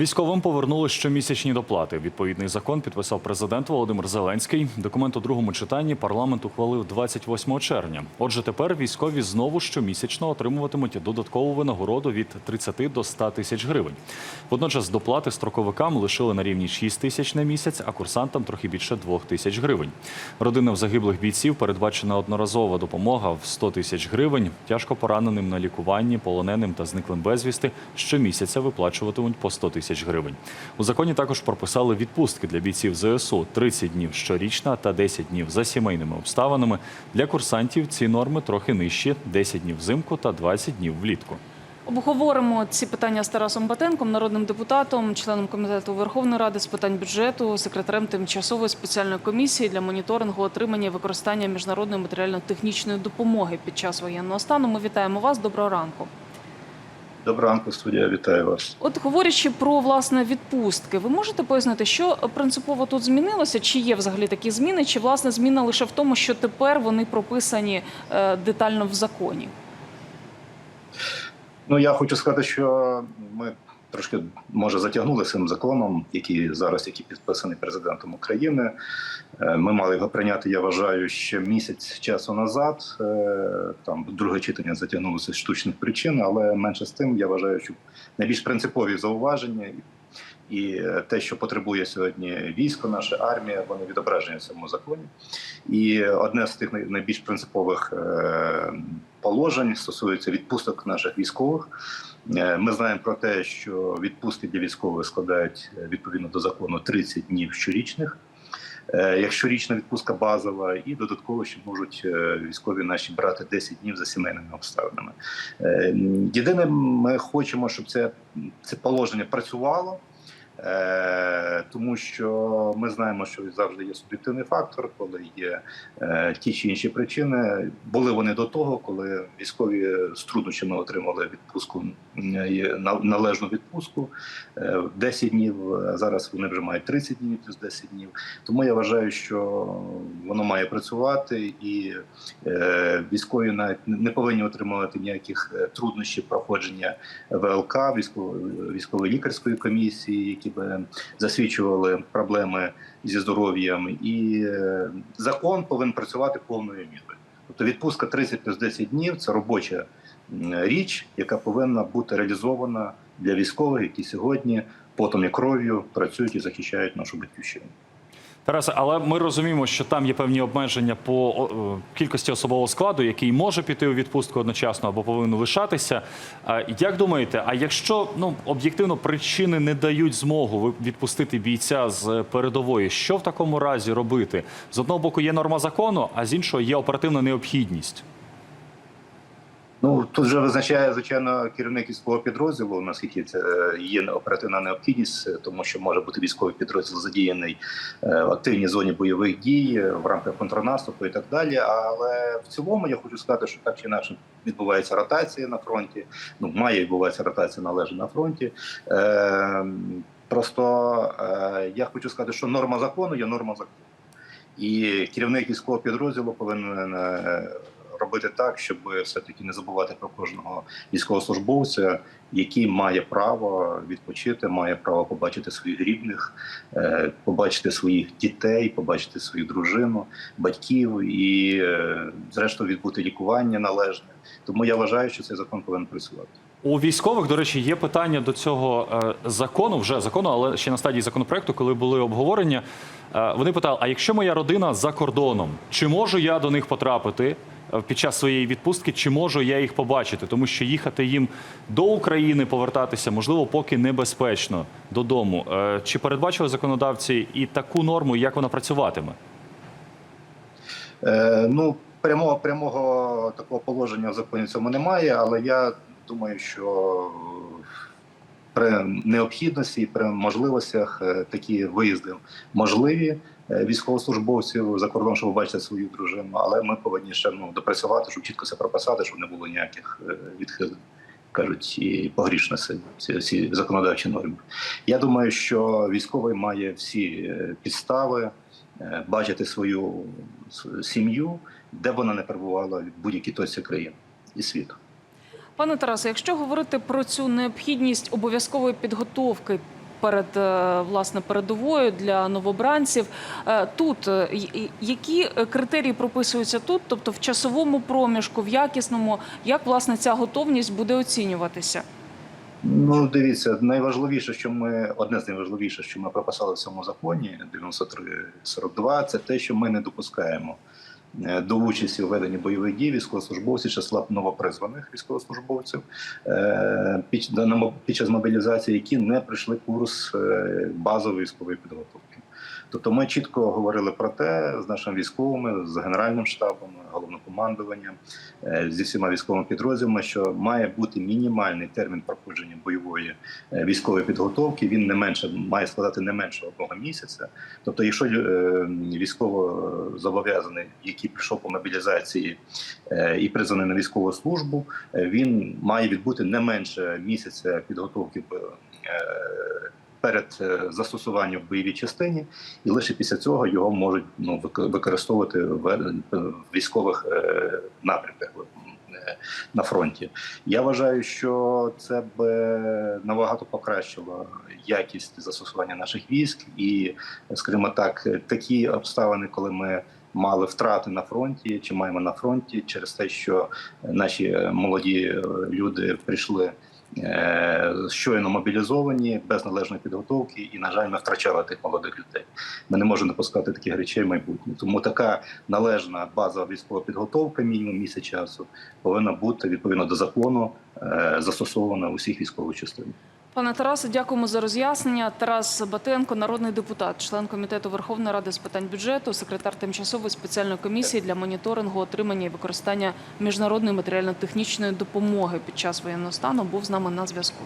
Військовим повернули щомісячні доплати. Відповідний закон підписав президент Володимир Зеленський. Документ у другому читанні парламент ухвалив 28 червня. Отже, тепер військові знову щомісячно отримуватимуть додаткову винагороду від 30 до 100 тисяч гривень. Водночас доплати строковикам лишили на рівні 6 тисяч на місяць, а курсантам трохи більше 2 тисяч гривень. Родинам загиблих бійців передбачена одноразова допомога в 100 тисяч гривень. Тяжко пораненим на лікуванні, полоненим та зниклим безвісти щомісяця виплачуватимуть по 100 тисяч гривень. У законі також прописали відпустки для бійців ЗСУ 30 днів щорічна та 10 днів за сімейними обставинами. Для курсантів ці норми трохи нижчі 10 днів взимку та 20 днів влітку. Обговоримо ці питання з Тарасом Батенком, народним депутатом, членом комітету Верховної Ради з питань бюджету, секретарем тимчасової спеціальної комісії для моніторингу отримання і використання міжнародної матеріально-технічної допомоги під час воєнного стану. Ми вітаємо вас. Доброго ранку. Доброго ранку, студія. Вітаю вас. От говорячи про власне відпустки, ви можете пояснити, що принципово тут змінилося? Чи є взагалі такі зміни? Чи власне зміна лише в тому, що тепер вони прописані е, детально в законі? Ну я хочу сказати, що ми трошки може затягнули цим законом, який зараз який підписаний президентом України. Е, Ми мали його прийняти. Я вважаю, ще місяць часу назад. Е, Там друге читання затягнулося з штучних причин, але менше з тим я вважаю, що найбільш принципові зауваження і те, що потребує сьогодні військо, наша армія, вони відображені в цьому законі. І одне з тих найбільш принципових е, положень стосується відпусток наших військових. Е, Ми знаємо про те, що відпустки для військових складають е, відповідно до закону 30 днів щорічних. Якщо річна відпустка базова, і додатково ще можуть військові наші брати 10 днів за сімейними обставинами. Єдине, ми хочемо, щоб це, це положення працювало. Е, тому що ми знаємо, що завжди є суб'єктивний фактор, коли є е, ті чи інші причини. Були вони до того, коли військові з труднощами отримали відпустку належну відпустку е, 10 днів. Зараз вони вже мають 30 днів плюс 10 днів. Тому я вважаю, що воно має працювати, і е, військові навіть не повинні отримувати ніяких е, труднощів проходження ВЛК, військової військової лікарської комісії, які би засвідчували проблеми зі здоров'ям, і е, закон повинен працювати повною мірою. Тобто відпустка 30 плюс 10 днів це робоча річ, яка повинна бути реалізована для військових, які сьогодні потом і кров'ю працюють і захищають нашу батьківщину. Тарасе, але ми розуміємо, що там є певні обмеження по кількості особового складу, який може піти у відпустку одночасно або повинен лишатися. Як думаєте, а якщо ну об'єктивно причини не дають змогу відпустити бійця з передової, що в такому разі робити? З одного боку є норма закону, а з іншого є оперативна необхідність. Ну тут вже визначає звичайно керівник військового підрозділу, наскільки це е, є оперативна необхідність, тому що може бути військовий підрозділ задіяний е, в активній зоні бойових дій е, в рамках контрнаступу і так далі. Але в цілому я хочу сказати, що так чи інакше відбувається ротація на фронті. Ну має відбуватися ротація належить на фронті. Просто я хочу сказати, що норма закону є норма закону, і керівник військового підрозділу повинен. Робити так, щоб все-таки не забувати про кожного військовослужбовця, який має право відпочити, має право побачити своїх рідних, е, побачити своїх дітей, побачити свою дружину, батьків і, е, зрештою, відбути лікування належне. Тому я вважаю, що цей закон повинен працювати. У військових, до речі, є питання до цього е, закону, вже закону, але ще на стадії законопроекту, коли були обговорення. Вони питали: а якщо моя родина за кордоном, чи можу я до них потрапити під час своєї відпустки, чи можу я їх побачити? Тому що їхати їм до України повертатися, можливо, поки небезпечно додому. Е, Чи передбачили законодавці і таку норму, як вона працюватиме? Е, ну, прямого прямого такого положення в законі цьому немає, але я думаю, що при необхідності і при можливостях е, такі виїзди можливі військовослужбовців за кордон, щоб побачити свою дружину. Але ми повинні ще ну, допрацювати, щоб чітко це прописати, щоб не було ніяких е, відхилень. Кажуть, і погрішностей ці, ці законодавчі норми. Я думаю, що військовий має всі е, підстави е, бачити свою сім'ю, де вона не перебувала в будь-якій точці країни і світу. Пане Тарасе, якщо говорити про цю необхідність обов'язкової підготовки перед е, власне передовою для новобранців. Е, Тут е, які критерії прописуються тут, тобто в часовому проміжку, в якісному, як власне ця готовність буде оцінюватися? Ну, дивіться, найважливіше, що ми одне з найважливіших, що ми прописали в цьому законі 93.42, це те, що ми не допускаємо до участі у веденні бойових дій військовослужбовців числа новопризваних військовослужбовців е, під час мобілізації, які не пройшли курс е, базової військової підготовки. Тобто ми чітко говорили про те з нашими військовими, з генеральним штабом, головнокомандуванням, е, зі всіма військовими підрозділами, що має бути мінімальний термін проходження бойової е, військової підготовки. Він не менше має складати не менше одного місяця. Тобто, якщо е, військово зобов'язаний, який прийшов по мобілізації і призваний на військову службу, він має відбути не менше місяця підготовки. Перед е, застосуванням в бойовій частині, і лише після цього його можуть ну вик- використовувати в е, військових е, напрямках на фронті. Я вважаю, що це б набагато покращило якість застосування наших військ, і, скажімо так, такі обставини, коли ми. Мали втрати на фронті чи маємо на фронті через те, що наші молоді люди прийшли щойно мобілізовані без належної підготовки, і на жаль, ми втрачали тих молодих людей. Ми не можемо допускати таких речей в майбутнє. Тому така належна базова військова підготовка, мінімум місяць часу, повинна бути відповідно до закону е, застосована у всіх військових частинах. Пане Тарасе, дякуємо за роз'яснення. Тарас Батенко, народний депутат, член комітету Верховної Ради з питань бюджету, секретар тимчасової спеціальної комісії для моніторингу, отримання і використання міжнародної матеріально-технічної допомоги під час воєнного стану, був з нами на зв'язку.